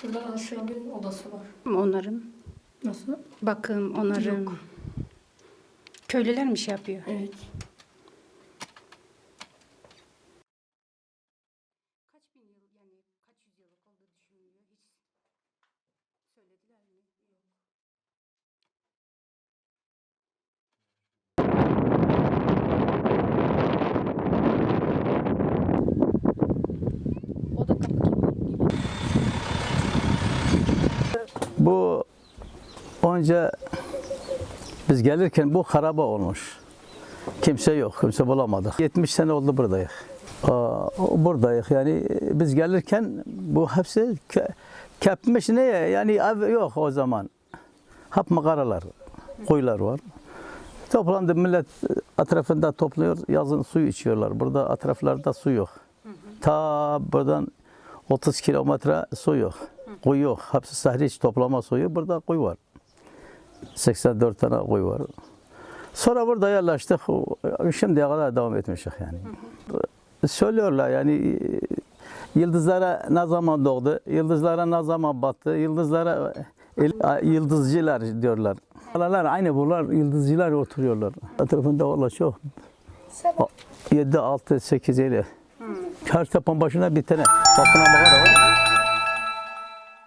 Şurada aşağı bir odası var. Onların Nasıl? bakım, onarım. Yok. Köylüler mi şey yapıyor? Evet. Kaç bin yıl yani kaç yüzyıllık olduğu düşünülüyor hiç söylediler mi? Yok. O da kapı gibi. Bu önce biz gelirken bu haraba olmuş. Kimse yok, kimse bulamadık. 70 sene oldu buradayız. Buradayız yani biz gelirken bu hepsi ke, kepmiş neye yani ev yok o zaman. Hep mağaralar, kuyular var. Toplandı millet etrafında topluyor, yazın suyu içiyorlar. Burada etraflarda su yok. Ta buradan 30 kilometre su yok. Kuyu yok. Hepsi sahri hiç toplama suyu. Burada kuyu var. 84 tane kuyu var. Sonra burada yerleştik. Şimdiye kadar devam etmişik yani. Söylüyorlar yani yıldızlara ne zaman doğdu, yıldızlara ne zaman battı, yıldızlara yıldızcılar diyorlar. Alalar aynı bunlar yıldızcılar oturuyorlar. Etrafında valla çok. 7, 6, 8 öyle. Her tepen başına bir tane. Bakına var.